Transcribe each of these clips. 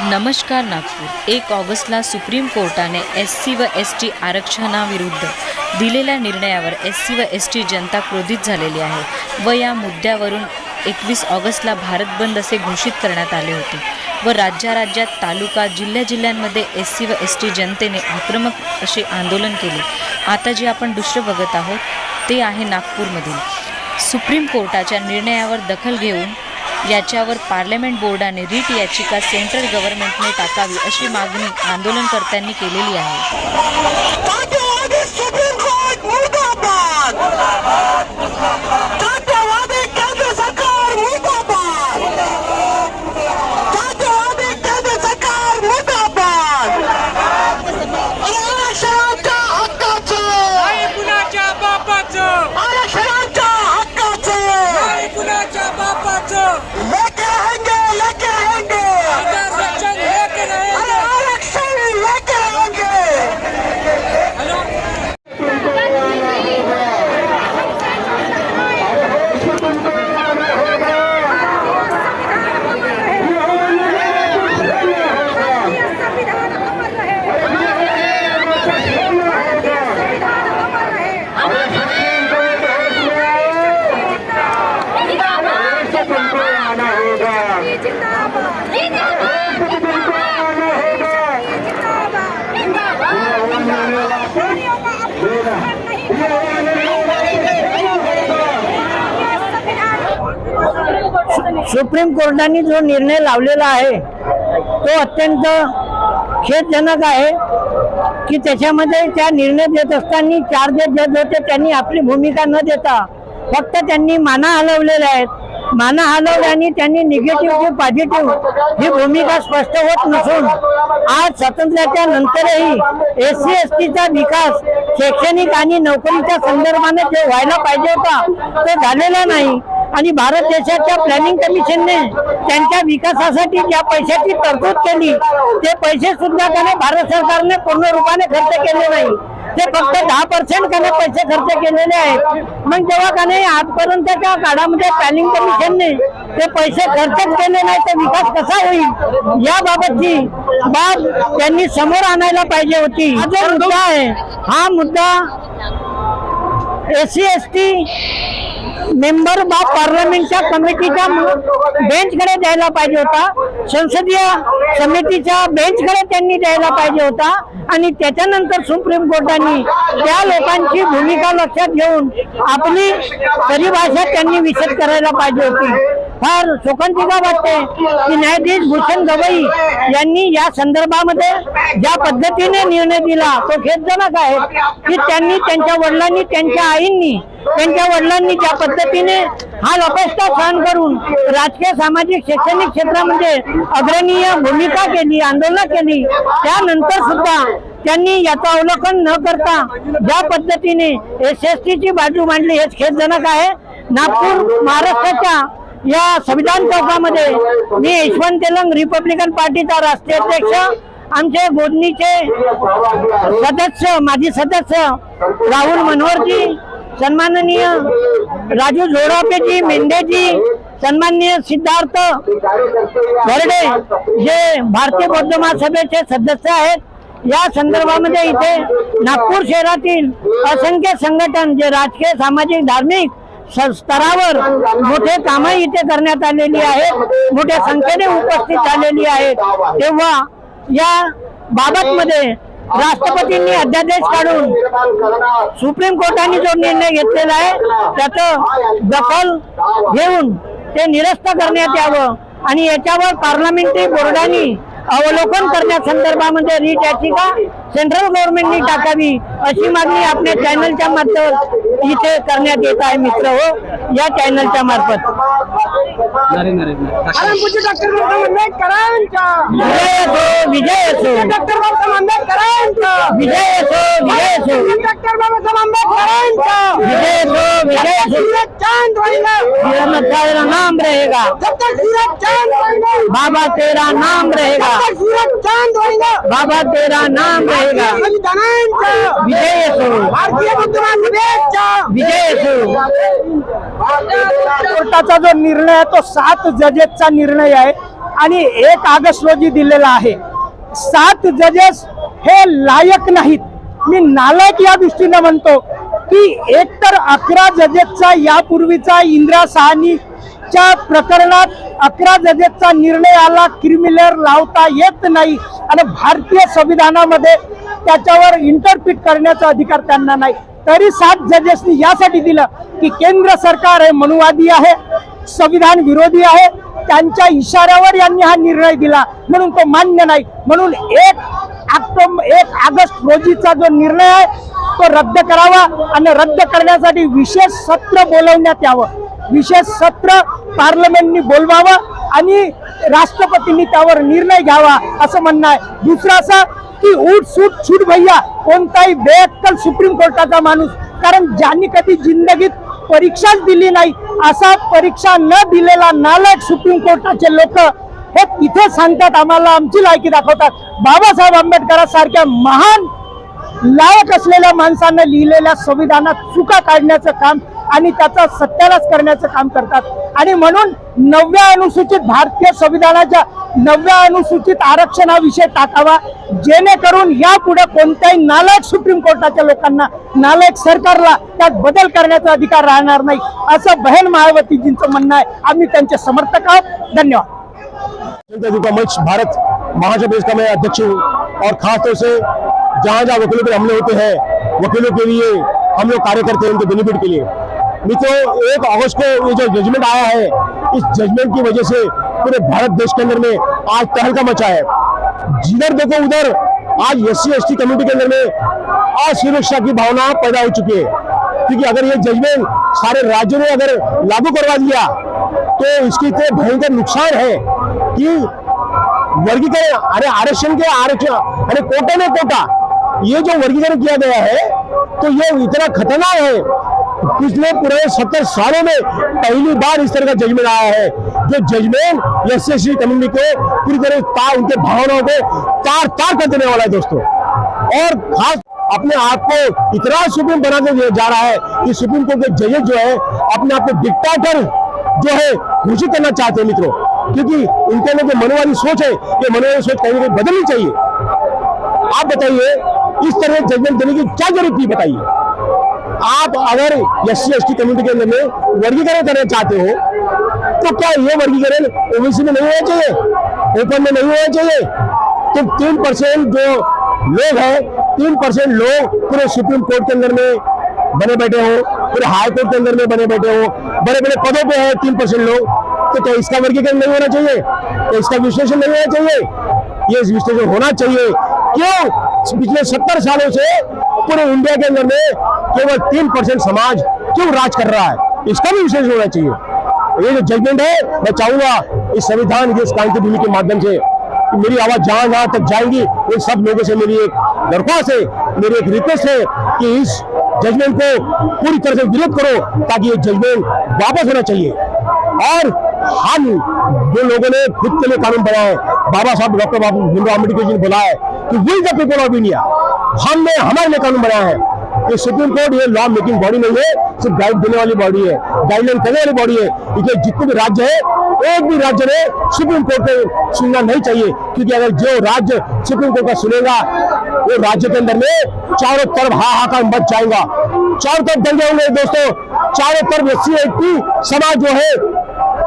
नमस्कार नागपूर. एक ऑगस्टला सुप्रीम कोर्टाने एस सी व एस टी आरक्षणाविरुद्ध दिलेल्या निर्णयावर एस सी व एस टी जनता क्रोधित झालेली आहे व या मुद्द्यावरून एकवीस ऑगस्टला भारत बंद असे घोषित करण्यात आले होते व राज्याराज्यात तालुका जिल्ह्या जिल्ह्यांमध्ये एस सी व एस टी जनतेने आक्रमक असे आंदोलन केले. आता जे आपण दुसरं बघत आहोत ते आहे नागपूरमधील. सुप्रीम कोर्टाच्या निर्णयावर दखल घेऊन याच्यावर पार्लमेंट बोर्डाने रीट याचिका सेंट्रल गव्हर्नमेंटने टाकावी अशी मागणी आंदोलनकर्त्यांनी केलेली आहे जातीयवादी सुप्रीम कोर्ट मुर्दाबाद जातीयवादी केंद्र सरकार मुर्दाबाद जातीयवादी केंद्र सरकार मुर्दाबाद आरक्षणाच्या हक्काचं नाही कुणाच्या बापाचं आरक्षणाच्या हक्काचं नाही कुणाच्या बापाचं लेके रहेंगे लेके रहेंगे आरक्षण लेके अरे रहेंगे आरक्षण लेके रहेंगे हॅलो संविधान अमर रहे संविधान अमर रहे जिंदाबाद जिंदाबाद चोरियों का अपमान नहीं संविधान सुप्रीम कोर्टाने जो निर्णय लावलेला आहे तो अत्यंत खेदजनक आहे की त्याच्यामध्ये त्या निर्णय देत असताना चार जे जज होते त्यांनी आपली भूमिका न देता फक्त त्यांनी माना हलवलेल्या आहेत. माना हलवल्याने त्यांनी निगेटिव्ह की पॉझिटिव्ह ही भूमिका स्पष्ट होत नसून आज स्वातंत्र्याच्या नंतरही एस सी एस टीचा विकास शैक्षणिक आणि नोकरीच्या संदर्भाने जे व्हायला पाहिजे होता तो झालेला नाही. आणि भारत देशाच्या प्लॅनिंग कमिशनने त्यांच्या विकासासाठी ज्या पैशाची तरतूद केली ते पैसे सुद्धा त्याने भारत सरकारने पूर्ण रूपाने खर्च केले नाही. ते फक्त दहा पर्सेंट त्याने पैसे खर्च केलेले आहेत. मग जेव्हा का नाही आजपर्यंतच्या काळामध्ये प्लॅनिंग कमिशनने ते पैसे खर्चच केले नाही तर विकास कसा होईल? याबाबतची बाब त्यांनी समोर आणायला पाहिजे होती. हा जो मुद्दा आहे हा मुद्दा S C S T member of पार्लमेंटच्या कमिटीच्या बेंचकडे द्यायला पाहिजे होता. संसदीय समितीच्या बेंचकडे त्यांनी द्यायला पाहिजे होता. आणि त्याच्यानंतर सुप्रीम कोर्टाने त्या लोकांची भूमिका लक्षात घेऊन आपली परिभाषा त्यांनी विशद करायला पाहिजे होती. फार शोकांतिका वाटते की न्यायाधीश भूषण गवई यांनी या संदर्भामध्ये ज्या पद्धतीने निर्णय दिला तो खेदजनक आहे की त्यांनी त्यांच्या वडिलांनी त्यांच्या आईंनी त्यांच्या वडिलांनी ज्या पद्धतीने हा अपयष्टा सहन करून राजकीय सामाजिक शैक्षणिक क्षेत्रामध्ये अग्रणीय भूमिका केली आंदोलन केली त्यानंतर सुद्धा त्यांनी याचं अवलोकन न करता ज्या पद्धतीने एस एस टीची बाजू मांडली हेच खेदजनक आहे. नागपूर महाराष्ट्राच्या या संविधान चौकामध्ये मी यशवंत तेलंग रिपब्लिकन पार्टीचा राष्ट्रीय अध्यक्ष आमचे गोदनीचे सदस्य माजी सदस्य राहुल मनोहरजी सन्माननीय राजू झोडापेजी मेंढेजी सन्माननीय सिद्धार्थ घरडे जे भारतीय बौद्ध महासभेचे सदस्य आहेत. या संदर्भामध्ये इथे नागपूर शहरातील असंख्य संघटन जे राजकीय सामाजिक धार्मिक स्तरावर मोठे कामं इथे करण्यात आलेली आहेत. मोठ्या संख्येने उपस्थित झालेली आहेत. तेव्हा या बाबतमध्ये राष्ट्रपतींनी अध्यादेश काढून सुप्रीम कोर्टाने जो निर्णय घेतलेला आहे त्याचं दखल घेऊन ते निरस्त करण्यात यावं. आणि याच्यावर पार्लमेंटरी बोर्डाने अवलोकन करण्या संदर्भामध्ये रीट याचिका सेंट्रल गव्हर्नमेंटनी टाकावी अशी मागणी आपल्या चॅनलच्या मार्फत इथे करण्यात येत आहे मित्र हो. या चॅनलच्या मार्फत. विजय असो विजय असो. डॉक्टर बाबासाहेब आंबेडकरांचा विजय असो विजय असो. डॉक्टर बाबासाहेब आंबेडकरांचा विजय असो विजय असो सूरज चांद रहेगा तेरा नाम रहेगा. जब तक सूरज चांद रहेगा बाबा तेरा नाम रहेगा. जब तक सूरज चांद बाबा तेरा नाम रहेगा. विजय असो. भारतीय बुद्ध महासभेचा विजय असो. कोर्टाचा जो निर्णय आहे तो सात जजेसचा निर्णय आहे. आणि एक ऑगस्ट रोजी दिलेला आहे. सात जजेस हे लायक नाहीत. मी नालायक या दृष्टीने म्हणतो. की एकतर अकरा जजेसचा यापूर्वीचा इंदिरा साहनीच्या प्रकरणात अकरा जजेसचा निर्णय आला क्रिमिनल लावता येत नाही आणि भारतीय संविधानामध्ये त्याच्यावर इंटरप्रिट करण्याचा अधिकार त्यांना नाही. तरी सात जजेसनी यासाठी दिलं की केंद्र सरकार हे मनुवादी आहे संविधान विरोधी आहे त्यांच्या इशाऱ्यावर यांनी हा निर्णय दिला. म्हणून तो मान्य नाही. म्हणून एक ऑक्टोबर एक ऑगस्ट रोजीचा जो निर्णय आहे तो रद्द करावा आणि रद्द करण्यासाठी विशेष सत्र बोलवण्यात यावं. विशेष सत्र पार्लमेंटनी बोलवावं आणि राष्ट्रपतींनी त्यावर निर्णय घ्यावा असं म्हणणं आहे. दुसरं असं की उठ सूट छूट भैया कोणताही बेअक्कल सुप्रीम कोर्टाचा माणूस कारण ज्यांनी कधी जिंदगीत परीक्षाच दिली नाही असा परीक्षा न दिलेला नालायक सुप्रीम कोर्टाचे लोक हे इथं सांगतात आम्हाला आमची लायकी दाखवतात. बाबासाहेब आंबेडकरांसारख्या महान लायक असलेल्या माणसानं लिहिलेल्या संविधानात चुका काढण्याचं काम आणि त्याचा सत्यानाश करण्याचं काम करतात. आणि म्हणून नवव्या अनुसूचित भारतीय संविधानाच्या नवव्या अनुसूचित आरक्षणाविषयी टाकावा. जेणेकरून यापुढे कोणत्याही नालायक सुप्रीम कोर्टाच्या लोकांना नालायक सरकारला त्यात बदल करण्याचा अधिकार राहणार नाही असं बहन मायावतीजींचं म्हणणं आहे. आम्ही त्यांचे समर्थक आहोत. धन्यवाद. जनता मंच भारत महाजन प्रदेश मैं अध्यक्ष हूँ और खासतौर से जहाँ जहाँ वकीलों पर हमले होते हैं, वकीलों के लिए हम लोग कार्य करते हैं उनके बेनिफिट के लिए। मित्रों, एक अगस्त को ये जो जजमेंट आया है, इस जजमेंट की वजह से पूरे भारत देश के अंदर में आज तहलका मचा है। जिधर देखो उधर, आज एस सी कम्युनिटी के अंदर में असुरक्षा की भावना पैदा हो चुकी है। क्योंकि अगर ये जजमेंट सारे राज्यों ने अगर लागू करवा दिया तो इसकी इतने भयंकर नुकसान है कि वर्गीकरण, अरे आरक्षण के आरक्षण, अरे कोटा में कोटा ये जो वर्गीकरण किया गया है तो ये इतना खतरनाक है। पिछले पूरे सत्तर सालों में पहली बार इस तरह का जजमेंट आया है। जो जजमेंट एस सी कम्युनिटी को पूरी तरह तार उनके भावनाओं को तार तार कर देने वाला है दोस्तों। और खास अपने आप को इतना सुप्रीम बना के जा रहा है कि सुप्रीम कोर्ट के जजेस जो है, अपने आप को डिक्टाटर जो है, घोषित करना चाहते हैं मित्रों। क्योंकि इनके अंदर जो मनोवादी सोच है, ये मनोवादी सोच कहीं कहीं बदलनी चाहिए। आप बताइए इस तरह जजमेंट देने की क्या ज़रूरत थी, बताइए। आप अगर एस सी कम्युनिटी के अंदर में वर्गीकरण करना चाहते हो तो क्या ये वर्गीकरण ओबीसी में नहीं होना चाहिए? ओपन में नहीं होना चाहिए? तो तीन परसेंट जो लोग हैं, तीन परसेंट लोग पूरे सुप्रीम कोर्ट के अंदर में बने बैठे हो, पूरे हाई कोर्ट के अंदर में बने बैठे हो बड़े बड़े पदों पे है तीन परसेंट लोग तो क्या इसका वर्गीकरण नहीं होना चाहिए? तो इसका विश्लेषण नहीं होना चाहिए? ये विश्लेषण होना चाहिए। क्यों? पिछले सत्तर सालों से पूरे इंडिया के अंदर में केवल तीन परसेंट समाज क्यों राज कर रहा है? इसका भी विश्लेषण होना चाहिए। ये जो जजमेंट है, मैं चाहूँगा इस संविधान की, इस क्रांति भूमि के माध्यम से मेरी आवाज़ जहाँ जहाँ तक जाएँगी, उन सब लोगों से मेरी एक दरख्वास्त है, मेरी एक रिक्वेस्ट है कि इस जजमेंट को पूरी तरह से विरोध करो, ताकि ये जजमेंट वापस होना चाहिए। और हम जो लोगों ने खुद के लिए कानून बनाया है बाबा साहब, डॉक्टर बाबू भीमराव अंबेडकर जी ने बोला है कि we the people of India हमने हमारे लिए कानून बनाया है ये सुप्रीम कोर्ट ये लॉ मेकिंग बॉडी नहीं है, सिर्फ़ गाइड देने वाली बॉडी है गाइडलाइन करने वाली बॉडी है। इसलिए जितने भी राज्य है, एक भी राज्य ने सुप्रीम कोर्ट को सुनना नहीं चाहिए, क्योंकि अगर जो राज्य सुप्रीम कोर्ट का सुनेगा, वो राज्य के अंदर में चारों तरफ़ हाहाकार मच जाएगा। चारों तरफ़ दंगे होंगे दोस्तों। चारों तरफ़ सी समाज जो है,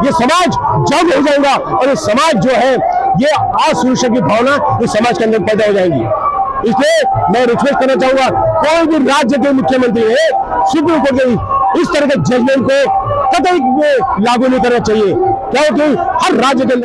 ये समाज जंग हो जाएगा और ये समाज जो है ये असुरक्षा की भावना इस समाज के अंदर पैदा हो जाएगी। इसलिए मैं रिक्वेस्ट करना चाहूंगा कोई भी राज्य के मुख्यमंत्री है सुप्रीम कोर्ट के इस तरह के जजमेंट को कतई लागू नहीं करना चाहिए क्योंकि हर राज्य के